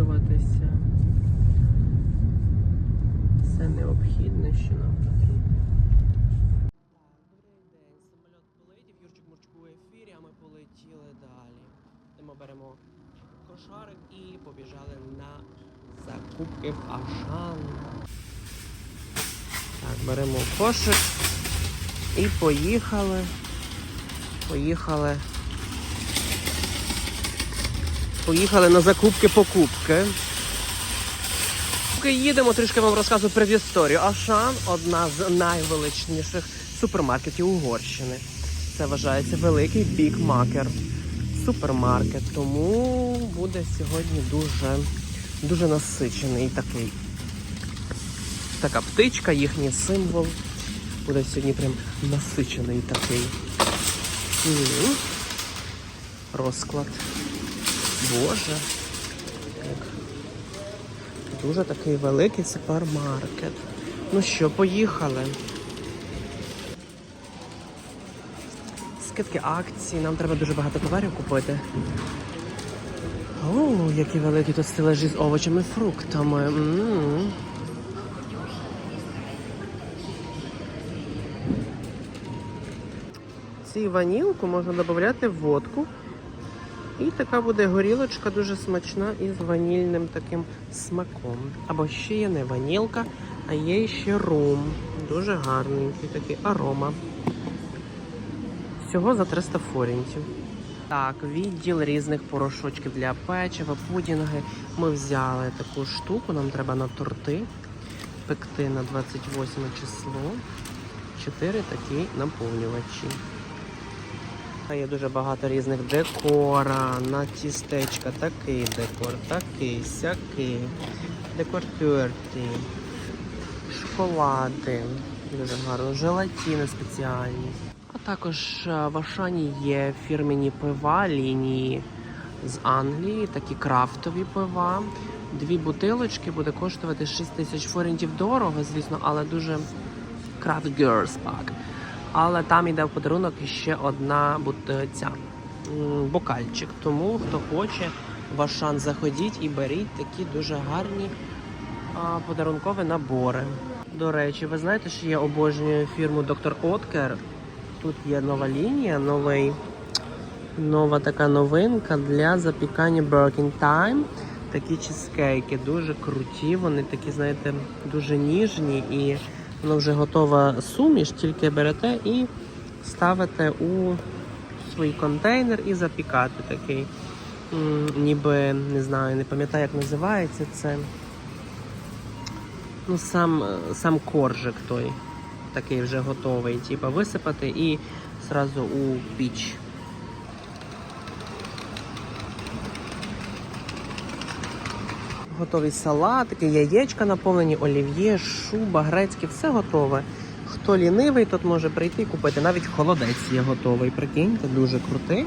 затоварюватися. Все необхідне, що нам потрібно. Добрий день. Самоліт полетів, Юрчик Мурчик у ефірі, а ми полетіли далі. Ми беремо кошарик і побіжали на закупки в Ашан. Так, беремо кошик і поїхали. Поїхали. Поїхали на закупки-покупки. Їдемо, трішки вам розказую предісторію. Ашан одна з найвеличніших супермаркетів Угорщини. Це вважається великий бікмакер. Супермаркет. Тому буде сьогодні дуже, дуже насичений такий. Така птичка, їхній символ. Буде сьогодні прям насичений такий. Розклад. Боже. Дуже такий великий супермаркет. Ну що, поїхали. Скидки акції, нам треба дуже багато товарів купити. О, які великі тут стележі з овочами, і фруктами. М. Цю ванілку можна додати в водку. І така буде горілочка дуже смачна із ванільним таким смаком. Або ще є не ванілка, а є ще рум. Дуже гарненький такий арома. Всього за 300 форінтів. Так, відділ різних порошочків для печива, пудінги. Ми взяли таку штуку, нам треба на торти пекти на 28 число. Чотири такі наповнювачі. Є дуже багато різних декора, на тістечка, такий декор, такий, сякий, декор терті, шоколади, дуже гарно, желатини спеціальні. А також е, в Ашані є фірмені пива лінії з Англії, такі крафтові пива. Дві бутилочки буде коштувати 6 тисяч форінтів дорого, звісно, але дуже Craft Girls Pack. Але там йде в подарунок ще одна ця, бокальчик. Тому хто хоче, в Ашан заходіть і беріть такі дуже гарні а, подарункові набори. До речі, ви знаєте, що я обожнюю фірму Dr. Oetker. Тут є нова лінія, новий, нова така новинка для запікання Birkin Time. Такі чизкейки дуже круті, вони такі, знаєте, дуже ніжні і воно вже готова суміш, тільки берете і ставите у свій контейнер і запікати такий. Ніби не знаю, не пам'ятаю, як називається це. Ну, сам, сам коржик той, такий вже готовий. Типа висипати і зразу у піч. Готові салатики, яєчка наповнені, олів'є, шуба, грецьке, все готове. Хто лінивий, тот може прийти і купити. Навіть холодець є готовий. Прикиньте, дуже крутий.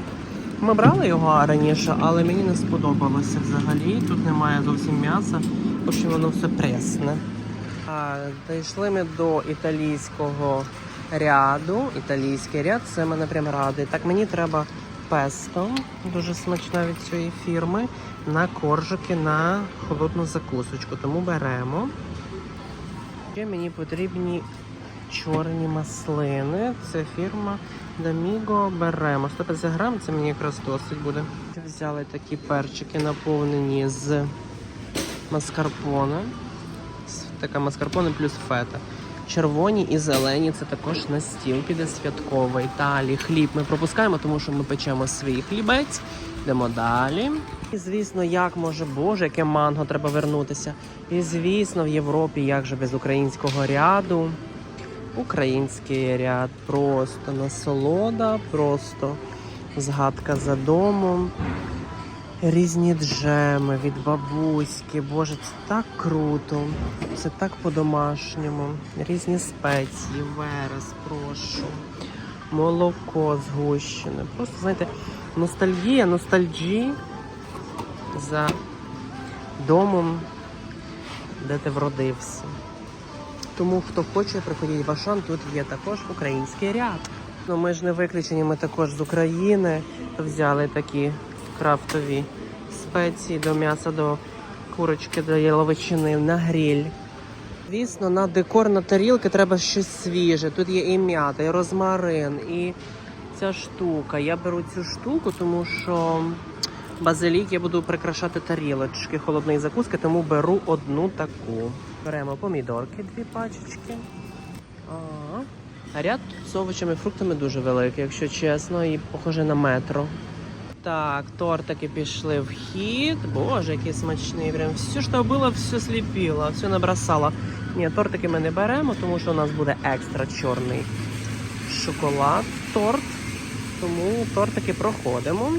Ми брали його раніше, але мені не сподобалося взагалі. Тут немає зовсім м'яса, що воно все пресне. А, дійшли ми до італійського ряду. Італійський ряд, це мене прям радий. Так, мені треба песто, дуже смачне від цієї фірми, на коржики на холодну закусочку. Тому беремо. Ще мені потрібні чорні маслини. Це фірма Даміго беремо. 150 грам, це мені якраз досить буде. Взяли такі перчики, наповнені з маскарпоне. Така маскарпоне плюс фета. Червоні і зелені це також на стіл піде святковий. Далі хліб ми пропускаємо, тому що ми печемо свій хлібець. Йдемо далі. І звісно, як може Боже, яке манго треба вернутися. І звісно, в Європі як же без українського ряду. Український ряд просто насолода, просто згадка за домом. Різні джеми від бабуськи. Боже, це так круто. Це так по-домашньому. Різні спеції, верес, прошу. Молоко згущене. Просто, знаєте, ностальгія, ностальджі за домом, де ти вродився. Тому хто хоче, приходіть в Ашан, тут є також український ряд. Ну ми ж не виключені, ми також з України взяли такі крафтові спеції до м'яса, до курочки, до яловичини, на гриль. Звісно, на декор на тарілки треба щось свіже. Тут є і м'ята, і розмарин, і ця штука. Я беру цю штуку, тому що базилік я буду прикрашати тарілочки холодної закуски, тому беру одну таку. Беремо помідорки, дві пачечки. А ряд з овочами і фруктами дуже великий, якщо чесно, і похоже на метро. Так, тортики пішли в хід. Боже, який смачний. Прям все, що було, все сліпіло, все набросало. Ні, тортики ми не беремо, тому що у нас буде екстра чорний шоколад, торт. Тому тортики проходимо.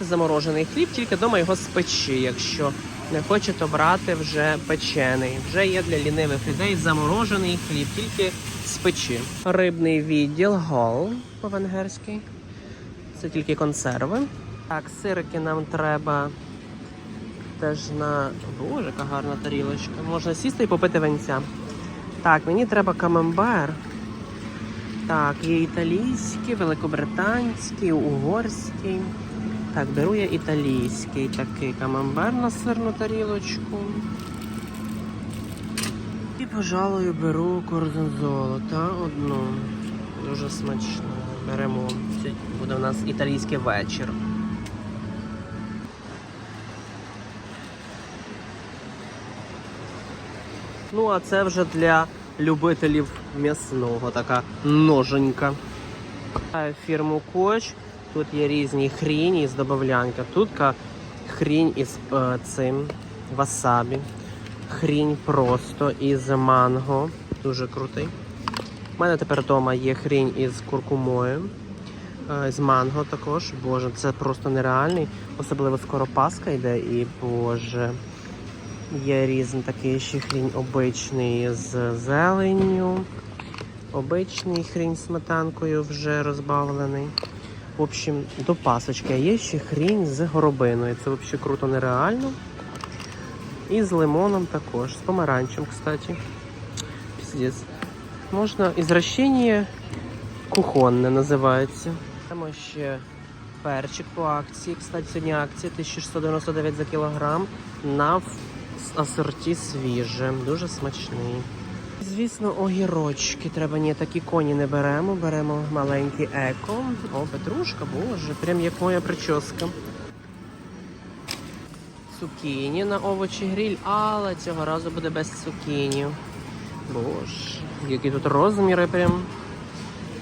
Заморожений хліб, тільки вдома його спечи, якщо не хочете брати вже печений. Вже є для лінивих людей заморожений хліб, тільки з печі. Рибний відділ гол по-венгерськи. Це тільки консерви. Так, сирики нам треба теж на. Боже, яка гарна тарілочка. Можна сісти і попити венця. Так, мені треба камембер. Так, є італійський, великобританський, угорський. Так, беру я італійський такий камамбер на сирну тарілочку. І, пожалуй, беру корзонзоло та одну. Дуже смачно. Беремо. Сьогодні буде у нас італійський вечір. Ну, а це вже для любителів м'ясного така ноженька. Е, Фірму Коч. Тут є різні хріні з добавлянка. Тут хрінь із е, цим васабі. Хрінь просто із манго. Дуже крутий. У мене тепер вдома є хрінь із куркумою. е, З манго також. Боже, це просто нереальний. Особливо скоро Пасха йде і боже. Є різний такий ще хрінь обичний з зеленню. Обичний хрінь сметанкою вже розбавлений. В общем, до пасочки. А є ще хрінь з горобиною. Це взагалі круто нереально. І з лимоном також. З помаранчем, кстати. Піздець. Можна ізращення кухонне називається. Там ще перчик по акції. Кстати, сьогодні акція 1699 за кілограм. На асорті свіже. Дуже смачний. Звісно, огірочки треба. Ні, такі коні не беремо. Беремо маленький еко. О, петрушка, боже, прям як моя прическа. Цукіні на овочі гриль, але цього разу буде без цукіні. Боже, які тут розміри прям.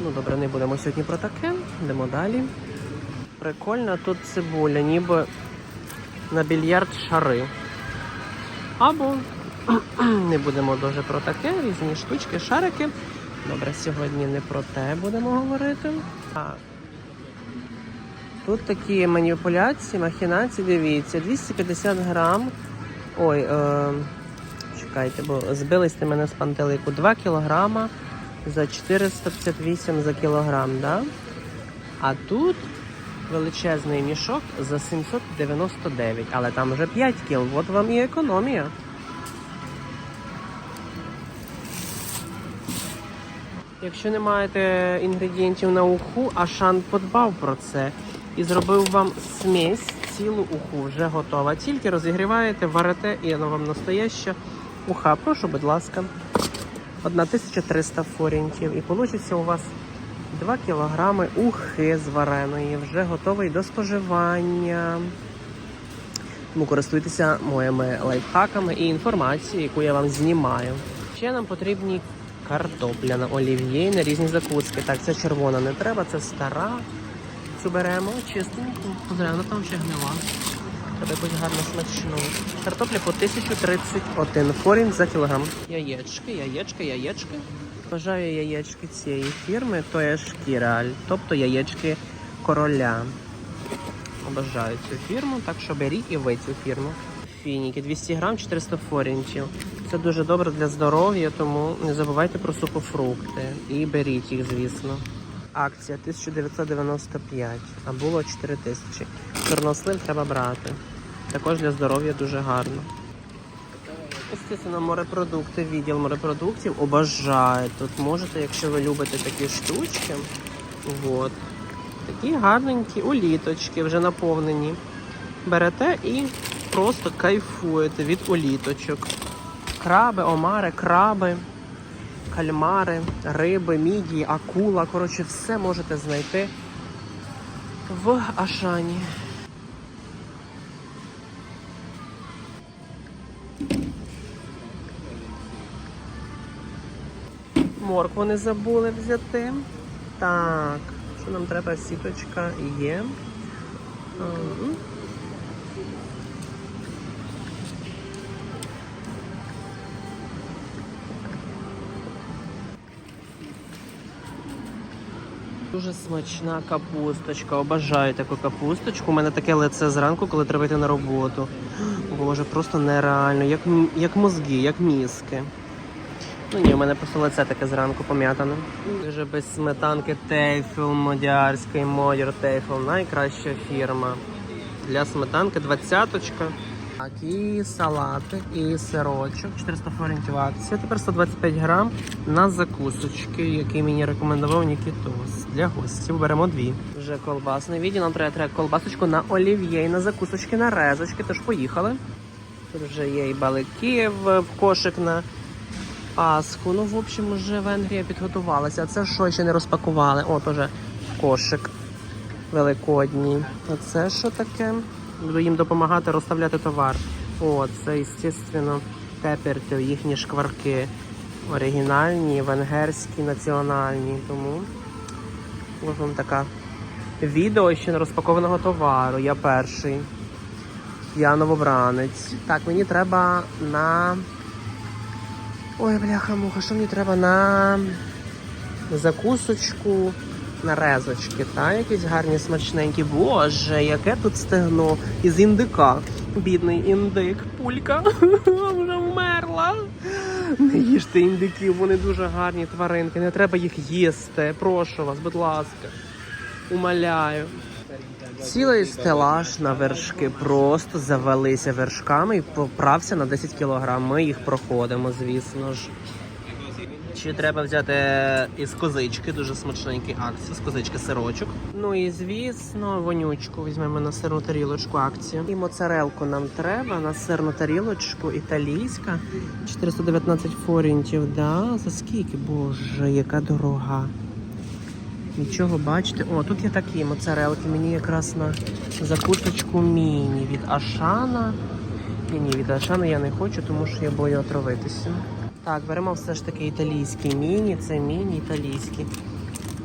Ну добре, не будемо сьогодні про таке. Йдемо далі. Прикольно, тут цибуля, ніби на більярд шари. Або не будемо дуже про таке, різні штучки, шарики. Добре, сьогодні не про те будемо говорити. А тут такі маніпуляції, махінації, дивіться, 250 грам. Ой, е, чекайте, бо збились ти мене з пантелику. 2 кілограма за 458 за кілограм, да? А тут величезний мішок за 799, але там вже 5 кіл, от вам і економія. Якщо не маєте інгредієнтів на уху, Ашан подбав про це і зробив вам смесь цілу уху, вже готова. Тільки розігріваєте, варите і воно вам настояща уха. Прошу, будь ласка, 1300 форінтів. І вийде у вас 2 кілограми ухи звареної, вже готовий до споживання. Тому користуйтеся моїми лайфхаками і інформацією, яку я вам знімаю. Ще нам потрібні картопля на олів'є на різні закуски. Так, це червона не треба, це стара. Цю беремо чистеньку. Зрано там ще гнила. Треба якусь гарно смачну. Картопля по 1031 форінь за кілограм. Яєчки, яєчки, яєчки. Бажаю яєчки цієї фірми, то є шкіраль, тобто яєчки короля. Обожаю цю фірму, так що беріть і ви цю фірму. Фініки 200 грам 400 форінтів. Це дуже добре для здоров'я, тому не забувайте про сухофрукти. І беріть їх, звісно. Акція 1995, а було 4000. Чорнослив треба брати. Також для здоров'я дуже гарно. Естественно, морепродукти, відділ морепродуктів обожаю. Тут можете, якщо ви любите такі штучки. Вот. Такі гарненькі уліточки вже наповнені. берете і просто кайфуєте від уліточок. Краби, омари, краби, кальмари, риби, мідії, акула. Коротше, все можете знайти в Ашані. Моркву не забули взяти. Так, що нам треба? Сіточка є. Дуже смачна капусточка. Обожаю таку капусточку. У мене таке лице зранку, коли треба йти на роботу. Боже, просто нереально, як, як мозги, як мізки. Ну ні, у мене просто лице таке зранку пом'ятане. Дуже без сметанки Тейфел, Модіарський, Модір Тейфел. Найкраща фірма. Для сметанки двадцяточка. Так, і салати, і сирочок. 400 флорентів акція. Тепер 125 грам на закусочки, які мені рекомендував Нікітос. Для гостів беремо дві. Вже колбасне відео. Нам треба, треба колбасочку на олів'є і на закусочки, на резочки. Тож поїхали. Тут вже є і балики в, кошик на Пасху. Ну, в общем, вже Венгрія підготувалася. А це що ще не розпакували? От уже кошик великодній. А це що таке? Буду їм допомагати розставляти товар. О, це, звісно, теперти, їхні шкварки. Оригінальні, венгерські, національні. Тому ось вам така відео ще не розпакованого товару. Я перший. Я новобранець. Так, мені треба на Ой, бляха муха, що мені треба на закусочку, резочки, та якісь гарні смачненькі. Боже, яке тут стегно із індика. Бідний індик, пулька вже вмерла. Не їжте індиків, вони дуже гарні тваринки. Не треба їх їсти. Прошу вас, будь ласка. Умоляю. Цілий стелаж на вершки просто завалися вершками і поправся на 10 кг. Ми їх проходимо, звісно ж. Чи треба взяти із козички, дуже смачненький акція, з козички сирочок. Ну і звісно, вонючку візьмемо на сирну тарілочку акцію. І моцарелку нам треба на сирну тарілочку італійська. 419 форінтів. Да? За скільки? Боже, яка дорога. Нічого бачите. О, тут є такі моцарелки. Мені якраз на закусочку міні від Ашана. Ні, ні, від Ашана я не хочу, тому що я бою отравитися. Так, беремо все ж таки італійський міні. Це міні італійський.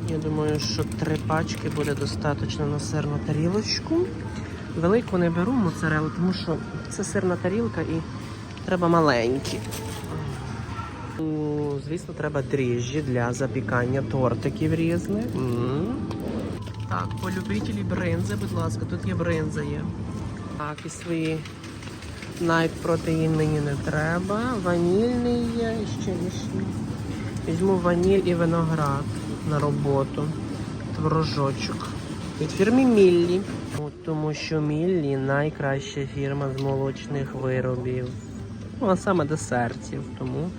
Я думаю, що три пачки буде достатньо на сирну тарілочку. Велику не беру моцарелу, тому що це сирна тарілка і треба маленькі. Звісно, треба дріжджі для запікання тортиків різних. Так, по любителі бринзи, будь ласка, тут є бринза є. Так, і свої Найт протеїн мені не треба. Ванільний є, і ще вишні. Візьму ваніль і виноград на роботу. Творожочок. Від фірми Міллі. Тому що Міллі найкраща фірма з молочних виробів. Ну, а саме десертів. Тому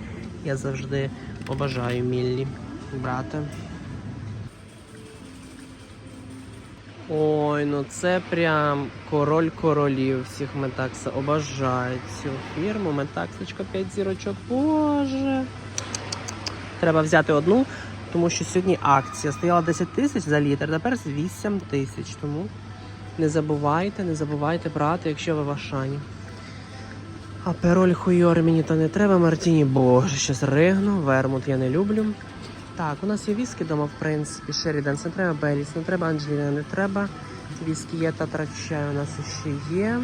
я завжди побажаю Міллі брати. Ой, ну це прям король королів всіх Метакса. Обожаю цю фірму. Метаксочка 5 зірочок. Боже. Треба взяти одну, тому що сьогодні акція. Стояла 10 тисяч за літр, тепер 8 тисяч. Тому не забувайте, не забувайте брати, якщо ви в Ашані. А пероль хуйор мені то не треба, Мартіні. Боже, щось ригну, вермут я не люблю. Так, у нас є віскі вдома, в принципі, Шеріданс, не треба Беліс, не треба Анджеліна, не треба. Віскі є та чай у нас ще є.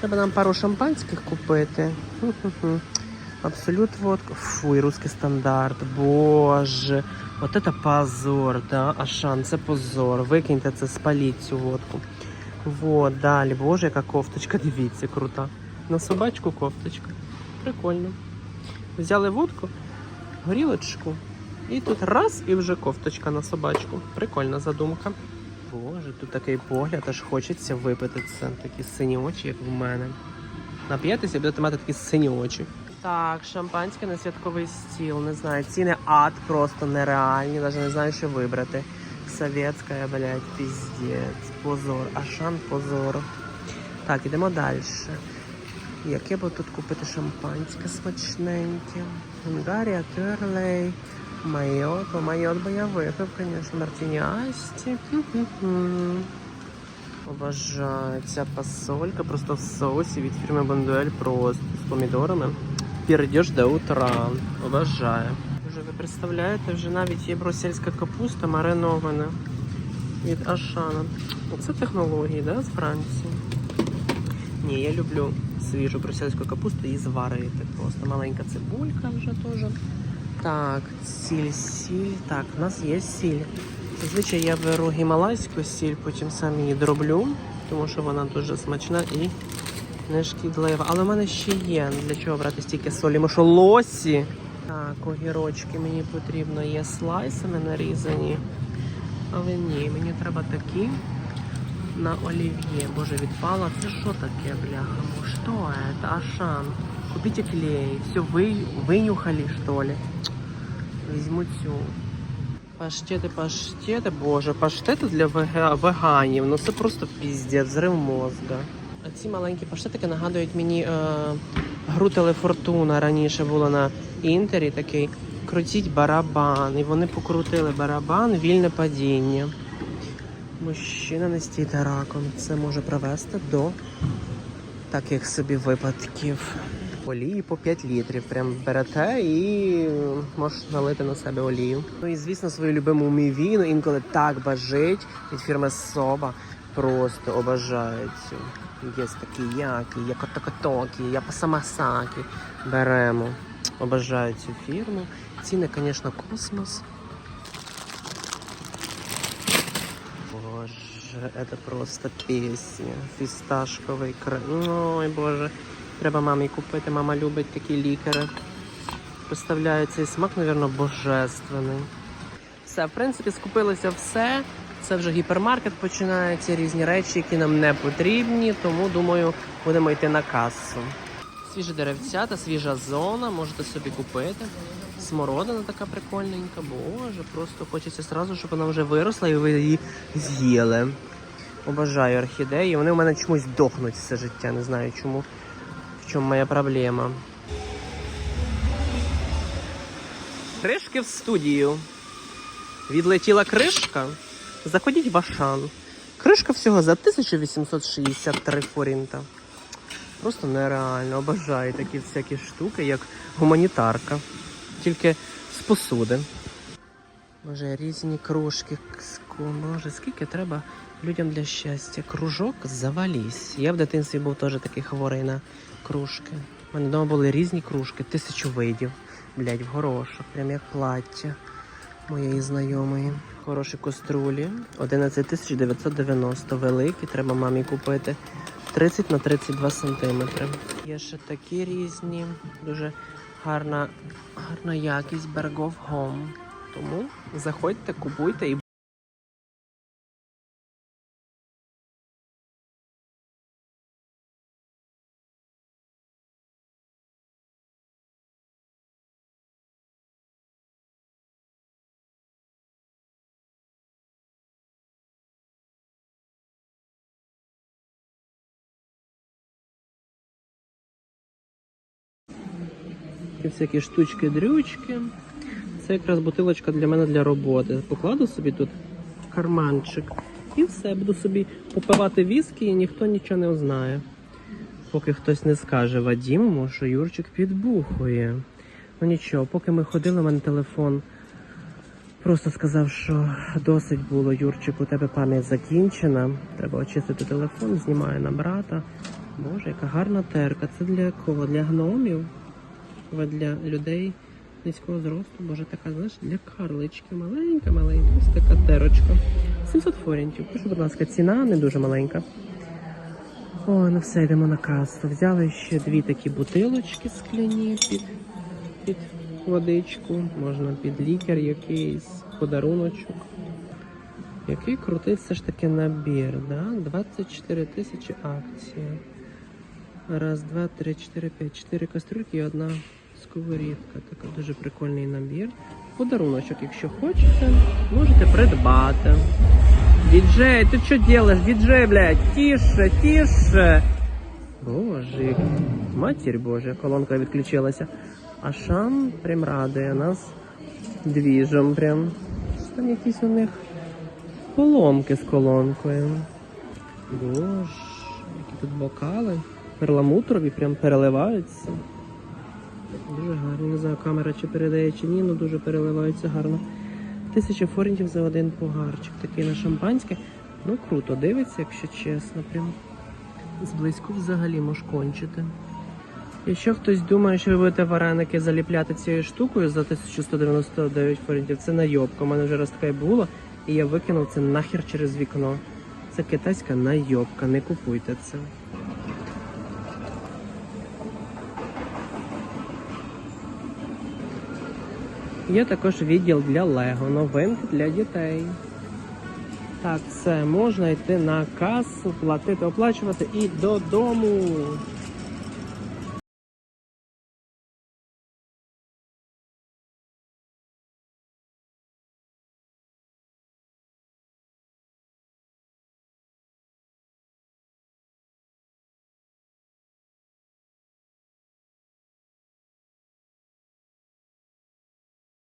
Треба нам пару шампанських купити. Абсолют водка. Фу, і русський стандарт. Боже. От це позор, да? Ашан, це позор. Викиньте це, спаліть цю водку. Вот, далі. Боже, яка кофточка, дивіться, крута. На собачку кофточка. Прикольно. Взяли водку, горілочку. І тут раз і вже кофточка на собачку. Прикольна задумка. Боже, тут такий погляд, аж хочеться випити це. Такі сині очі, як в мене. Нап'єтеся і будете мати такі сині очі. Так, шампанське на святковий стіл. Не знаю, ціни ад просто нереальні, навіть не знаю, що вибрати. Советська, блядь, піздець, позор. Ашан позор. Так, ідемо далі. Яке б тут купити шампанське смачненьке? Унгарія, Терлей, Майот. Майот би я випив, звісно, Мартіні Асті. Обожаю ця просто в соусі від фірми Бондуель просто з помідорами. Перейдеш до утра. Обожаю. Вже ви представляєте, вже навіть є брусельська капуста маринована від Ашана. Оце технології, да, з Франції. Ні, я люблю свіжу брусельську капусту і зварити. Просто маленька цибулька вже теж. Так, сіль, сіль. Так, у нас є сіль. Зазвичай я беру гімалайську сіль, потім сам її дроблю, тому що вона дуже смачна і не шкідлива. Але в мене ще є. Для чого брати стільки солі? Ми що лосі? Так, огірочки мені потрібно є слайсами нарізані. Але ні, мені треба такі на олів'є. Боже, відпала. Це що таке, бляха? Що це? Ашан. Купите клей. Все, ви, винюхали, що ли? Візьму цю. Паштети, паштети, боже, паштети для вега- веганів. Ну це просто піздець, зрив мозга. А ці маленькі паштетики нагадують мені е, гру Телефортуна раніше було на інтері такий. Крутіть барабан. І вони покрутили барабан, вільне падіння. Мужчина не стійте раком. Це може привести до таких собі випадків. Олії по 5 літрів. Прям берете і можеш налити на себе олію. Ну і звісно, свою любиму мівіну інколи так бажить від фірми Соба. Просто обожаю цю. Є такі яки, є котокотокі, є. Беремо. Обожаю цю фірму. Ціни, звісно, космос. Боже, это просто пісня. Фісташковий крем. Ой, боже. Треба мамі купити. Мама любить такі лікери. Представляю, цей смак, мабуть, божественний. Все, в принципі, скупилося все. Це вже гіпермаркет починається, різні речі, які нам не потрібні, тому думаю, будемо йти на касу. Свіжі деревця та свіжа зона, можете собі купити. Смородина така прикольненька, боже, просто хочеться сразу, щоб вона вже виросла і ви її з'їли. Обожаю орхідеї. Вони у мене чомусь дохнуть все життя. Не знаю чому. В чому моя проблема. Кришки в студію. Відлетіла кришка. Заходіть в Ашан. Кришка всього за 1863 форінта. Просто нереально. Обожаю такі всякі штуки, як гуманітарка. Тільки з посуди. Може, різні кружки. Ску- Боже, скільки треба людям для щастя. Кружок завалісь. Я в дитинстві був теж такий хворий на кружки. У мене вдома були різні кружки, тисячу видів. Блять, в горошок, прям як плаття моєї знайомої. Хороші каструлі. 11 990 великі, треба мамі купити. 30 на 32 сантиметри. Є ще такі різні, дуже гарна, гарна якість Bergov Home. Тому заходьте, купуйте і Такі всякі штучки-дрючки. Це якраз бутилочка для мене для роботи. Покладу собі тут карманчик і все, буду собі попивати віскі, і ніхто нічого не узнає. Поки хтось не скаже Вадіму, що Юрчик підбухує. Ну нічого, поки ми ходили, у мене телефон просто сказав, що досить було, Юрчик, у тебе пам'ять закінчена. Треба очистити телефон, знімаю на брата. Боже, яка гарна терка. Це для кого? Для гномів? Ви для людей низького зросту, боже, така, знаєш, для карлички. Маленька, маленька, ось така терочка. 700 форінтів. Пишу, будь ласка, ціна не дуже маленька. О, ну все, йдемо на касу. Взяли ще дві такі бутилочки скляні під, під водичку. Можна під лікар якийсь, подаруночок. Який крутий все ж таки набір, да? 24 тисячі акція. Раз, два, три, чотири, п'ять. Чотири кастрюльки і одна сковорідка. Така дуже прикольний набір. Подаруночок, якщо хочете, можете придбати. Діджей, ти що робиш? Діджей, блядь, тише, тише. Боже, матір Божа, колонка відключилася. А шам прям радує нас двіжом прям. Там якісь у них поломки з колонкою. Боже, які тут бокали. Перламутрові прям переливаються. Дуже гарно. Не знаю, камера чи передає чи ні, але дуже переливаються гарно. Тисяча форінтів за один погарчик. Такий на шампанське. Ну круто дивиться, якщо чесно. Прям зблизьку взагалі мож кончити. Якщо хтось думає, що ви будете вареники заліпляти цією штукою за 1199 форінтів, це найобка. У мене вже раз таке було, і я викинув це нахер через вікно. Це китайська найобка, не купуйте це. Є також відділ для Лего, новинки для дітей. Так, все, можна йти на касу, платити, оплачувати і додому.